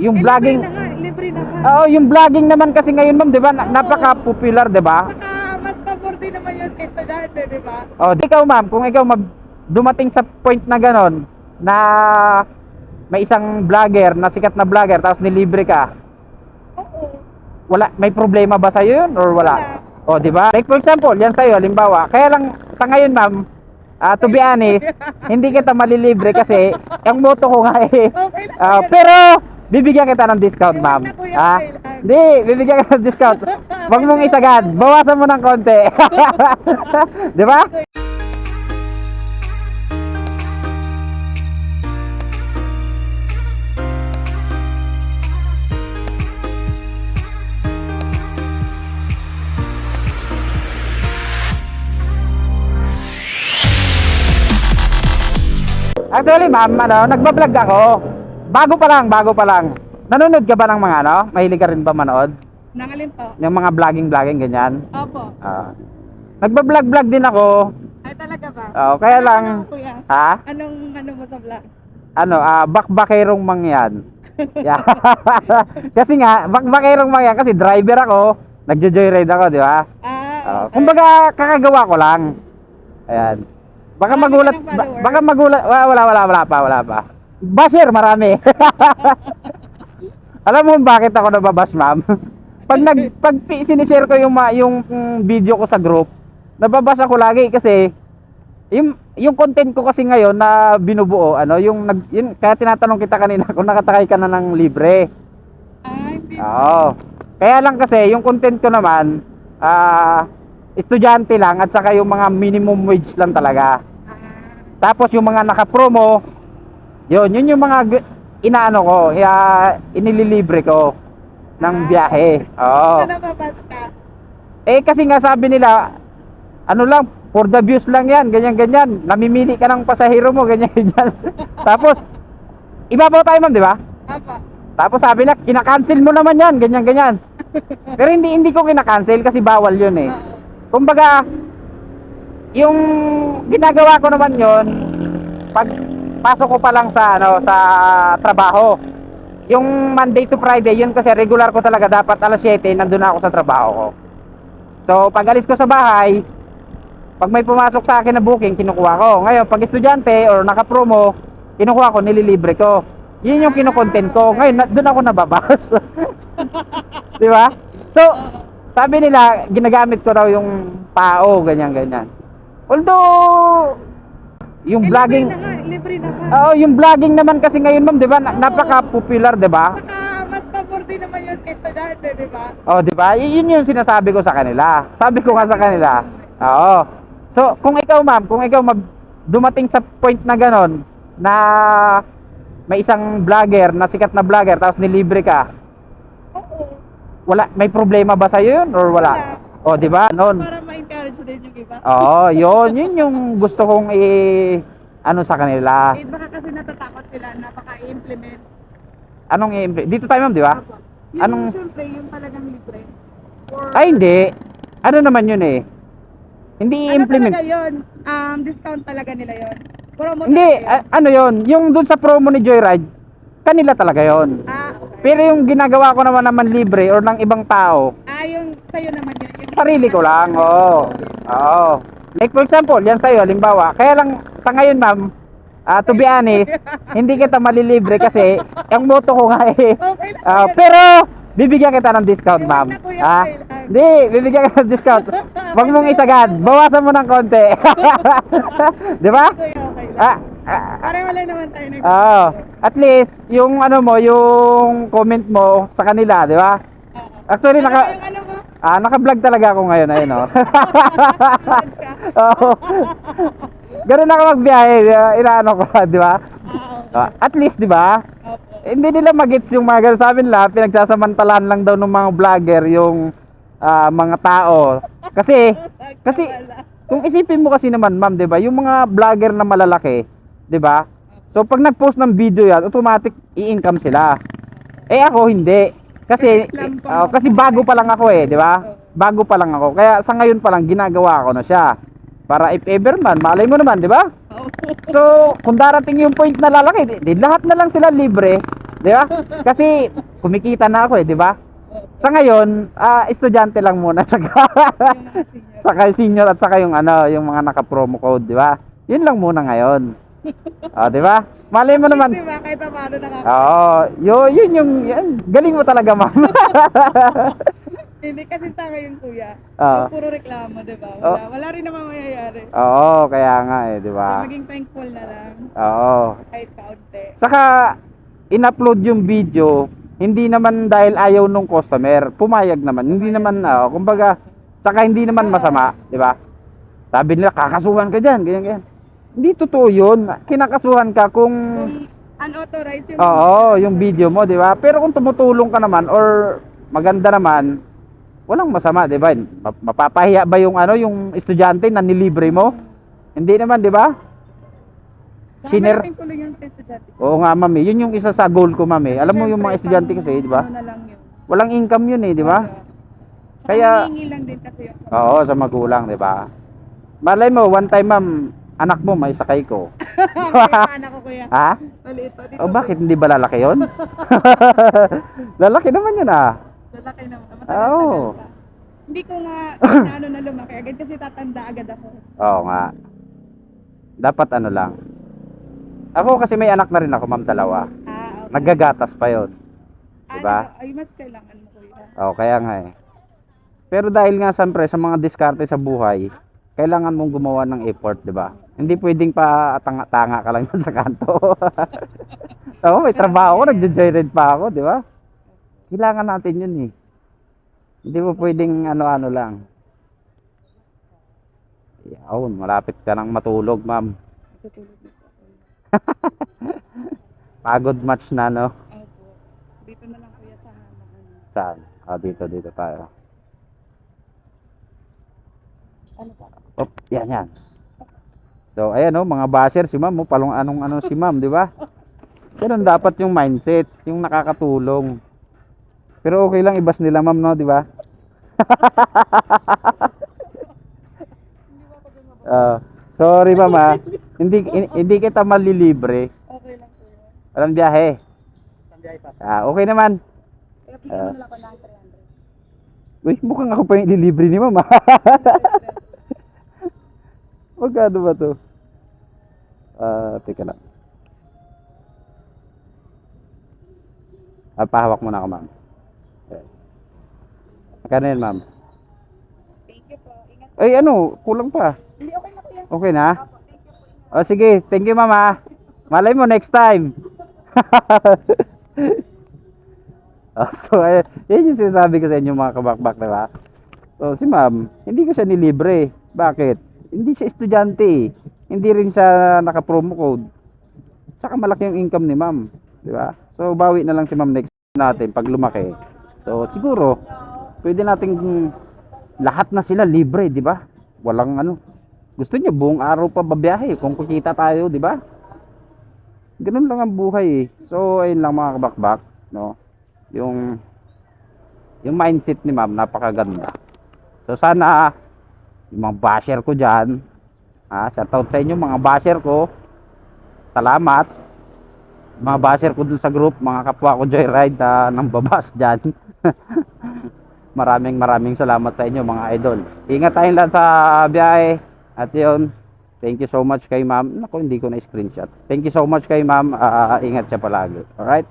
yung Eh, vlogging, Libre na nga, libre na nga. Oo, yung vlogging naman kasi ngayon, ma'am, 'di ba? na- Napaka-popular, 'di ba? Saka mas pabor din naman yun sa estudyante, di ba? Oh, di ikaw, ma'am, kung ikaw mag dumating sa point na ganon na may isang vlogger, na sikat na vlogger, tapos nilibre ka, Oo. wala may problema ba sa yun or wala? Wala. Oh, di ba? Like for example, yan sa'yo, halimbawa. Kaya lang sa ngayon, ma'am, ah, to be honest, hindi kita malilibre kasi ang moto ko nga eh. Okay lang. Ah, yan. pero bibigyan kita ng discount, ma'am. kailan? hindi, bibigyan kita ng discount. Wag mong isagad. Bawasan mo ng konti. di ba? Actually, ma'am, ano, nagbablog ako. Bago pa lang, bago pa lang. Nanonood ka ba ng mga ano? Mahilig ka rin ba manood? Nangalin po. Yung mga vlogging-vlogging ganyan? Opo. Ah. nagbablog-vlog din ako. Ay talaga ba? Oo, kaya Anong lang, ano, kuya? ha? Anong ano mo sa vlog? Ano, ah, bakbakerong mangyan. Yeah. kasi nga, bakbakerong mangyan kasi driver ako, nagjo-joyride ako, di ba? Ah, Ah, okay. kumbaga kakagawa ko lang. Ayan. Baka Marami magulat, ng ba- followers? baka magulat, wala, wala, wala, wala pa, wala pa. Basher, marami. Alam mo bakit ako nababash, ma'am? pag nag pag sinishare ko yung yung mm, video ko sa group, nababash ako lagi kasi yung yung content ko kasi ngayon na binubuo, ano, yung nag yun, kaya tinatanong kita kanina kung nakatakay ka na ng libre. Hindi. Oo. Kaya lang kasi yung content ko naman ah estudyante lang at saka yung mga minimum wage lang talaga. Ah, Tapos yung mga naka-promo, yun, yun yung mga inaano ko, ya, inililibre ko ng Ah. biyahe. Oo. Nababas ka. Eh kasi nga sabi nila, ano lang, for the views lang yan, ganyan-ganyan. Namimili ka ng pasahero mo, ganyan-ganyan. Tapos, ibabaw tayo ma'am, di ba? Tapos sabi na, kinakancel mo naman yan, ganyan-ganyan. Pero hindi hindi ko kinakancel kasi bawal yun eh. Oo. Kumbaga, yung ginagawa ko naman yon pag pasok ko pa lang sa ano sa trabaho. Yung Monday to Friday, yun kasi regular ko talaga dapat alas 7 nandun na ako sa trabaho ko. So, pag alis ko sa bahay, pag may pumasok sa akin na booking, kinukuha ko. Ngayon, pag estudyante or naka-promo, kinukuha ko, nililibre ko. Yun yung kinukontent ko. Ngayon, na, doon ako nababas. Di ba? So, sabi nila, ginagamit ko raw yung pao, ganyan-ganyan. Although, yung Eh, vlogging, Libre na nga, libre na nga. Oo, yung vlogging naman kasi ngayon, ma'am, 'di ba? na- Napaka-popular, 'di ba? Saka mas pabor din naman yun sa estudyante, di ba? Oh, 'di ba? Y- yun yung sinasabi ko sa kanila. Sabi ko nga sa kanila. Oo. So, kung ikaw, ma'am, kung ikaw mag dumating sa point na ganon na may isang vlogger, na sikat na vlogger, tapos nilibre ka, Oo. wala may problema ba sa yun or wala? Wala. Oh, 'di ba? Noon. Para ma-encourage din yung iba. Oo, yun, yun yung gusto kong i ano sa kanila. Eh, baka kasi natatakot sila na baka i-implement. Anong i- dito tayo, ma'am, 'di ba? Opo. Yung Anong- siyempre, yung talagang libre. Or, Ay, hindi. Ano naman yun eh? Hindi Ano i-implement. talaga yun? Um, discount talaga nila yun. Promo Hindi, yun. ano yon Yung dun sa promo ni Joyride, kanila talaga yon Ah, okay. Pero yung ginagawa ko naman naman libre or ng ibang tao, ah, yung sa'yo naman yun. Yung sarili ko lang, oo. Oo. Like for example, yan sa'yo, halimbawa. Kaya lang, sa ngayon ma'am, ah, to be honest, hindi kita malilibre kasi ang moto ko nga eh. Yun. pero, bibigyan kita ng discount, ma'am. Ah, hindi, bibigyan kita ng discount. Wag mong isagad, bawasan mo ng konti. Di ba? Ah, ah, lang naman tayo nag- Oo. At least, yung ano mo, yung comment mo sa kanila, di ba? Actually, Ano naka, yung ano? Ah, naka-vlog talaga ako ngayon, ayun, oh. Oo. Ganun ako magbiyahe, uh, inaano ko, di ba? Ah, at least, di ba? Hindi nila magets yung mga ganun. Sabi nila, pinagsasamantalahan lang daw ng mga vlogger yung ah, mga tao. Kasi, kasi, kung isipin mo kasi naman, ma'am, 'di ba? Yung mga vlogger na malalaki, 'di ba? So pag nag-post ng video 'yan, automatic i-income sila. Eh ako hindi. Kasi ah, kasi bago pa lang ako eh, 'di ba? Bago pa lang ako. Kaya sa ngayon pa lang ginagawa ko na siya. Para if ever man, malay mo naman, 'di ba? So, kung darating yung point na lalaki, di, di lahat na lang sila libre. Di ba? Kasi kumikita na ako eh, di ba? Sa ngayon, ah, estudyante lang muna saka yung senior at saka yung ano, yung mga naka-promo code, di ba? Yun lang muna ngayon. Ah, di ba? Malay mo naman. Di ba? Kahit pa paano nakaka... Oo, yo, yun yung yan, galing mo talaga, ma'am. Hindi kasi sa akin kuya. Oo. Pag puro reklamo, di ba? Oh. Wala, wala rin naman mangyayari. Oo, kaya nga eh, di So, ba? maging thankful na lang. Oo. Kahit kaunti. Saka in-upload yung video, hindi naman dahil ayaw nung customer, pumayag naman. Hindi naman ah, kumbaga saka hindi naman masama, di ba? Sabi nila kakasuhan ka diyan, ganyan ganyan. Hindi totoo 'yun. Kinakasuhan ka kung Kung unauthorized yung... Oo, yung video mo, di ba? Pero kung tumutulong ka naman or maganda naman, walang masama, di ba? Ma- Mapapahiya ba yung ano, yung estudyante na nilibre mo? Hindi naman, di ba? Estudyante. Oo nga, mami. Yun yung isa sa goal ko, mami. Alam mo yung mga estudyante kasi, di ba? Ano na lang yun. Walang income yun eh, di ba? Kaya... Kaya- lang din kasi yun. Oo, sa magulang, di ba? Malay mo, one time, ma'am, anak mo may sakay ko. Pa ko kuya. Ha? Maliit pa. Dito O bakit hindi ba lalaki yun? lalaki naman yun ah. Lalaki naman. Oo. Matagal-tagal pa. Hindi ko nga inaano na lumaki agad kasi tatanda agad ako. Oo nga. Dapat ano lang. Ako kasi may anak na rin ako, ma'am, dalawa. Ah, okay. Naggagatas pa yon. diba? Ano, ay, mas kailangan mo kuya. Oo, kaya nga eh. Pero dahil nga siyempre sa mga diskarte sa buhay, kailangan mong gumawa ng effort, di ba? Hindi pwedeng pa tanga-tanga ka lang sa kanto. Oo, may trabaho ako, nagja-joyride pa ako, di ba? Kailangan natin yun eh. Hindi mo pwedeng ano-ano lang. Yawn, malapit ka nang matulog, ma'am. Pagod match na, no? Dito na lang kuya sa hamahan. Saan? Ah, dito, dito tayo. Ano? Oh, yan, yan. So, ayan oh, mga basher si ma'am, oh, palong anong ano si ma'am, di ba? Ganun dapat yung mindset, yung nakakatulong. Pero okay lang ibas nila ma'am, no, di ba? Ah, sorry ma'am ah. Hindi hin- hindi kita malilibre. Okay lang kuya. Walang biyahe. Ah, okay naman. 300. Uy, mukhang ako pa yung ililibre ni ma'am. Magkano ba to? Ah, teka lang. Ah, pahawak muna ako, ma'am. Magkano yan, ma'am? Thank you po. Ingat. Ay, ano, kulang pa. Hindi, okay na kuya. Okay na? Opo, thank you po. Ingat. O, sige. Thank you, ma'am, ah. Malay mo, next time. Ah, so, eh, yan yung sinasabi ko sa inyo, mga kabakbak, di ba? So, si ma'am, hindi ko siya nilibre. Bakit? Hindi siya estudyante eh. Hindi rin siya naka-promo code. Tsaka malaki yung income ni ma'am. Di ba? So, bawi na lang si ma'am next natin pag lumaki. So, siguro, pwede nating lahat na sila libre, di ba? Walang ano. Gusto niya buong araw pa babiyahe kung kikita tayo, di ba? Ganun lang ang buhay eh. So, ayun lang mga kabakbak, no? Yung yung mindset ni ma'am napakaganda. So sana yung mga basher ko diyan, ah, shout out sa inyo mga basher ko. Salamat. Mga basher ko dun sa group, mga kapwa ko joyride na nang babas diyan. maraming maraming salamat sa inyo mga idol. Ingat tayong lahat sa biyahe. At yun, thank you so much kay ma'am. Naku, hindi ko na screenshot. Thank you so much kay ma'am. Ah, ingat siya palagi. Alright?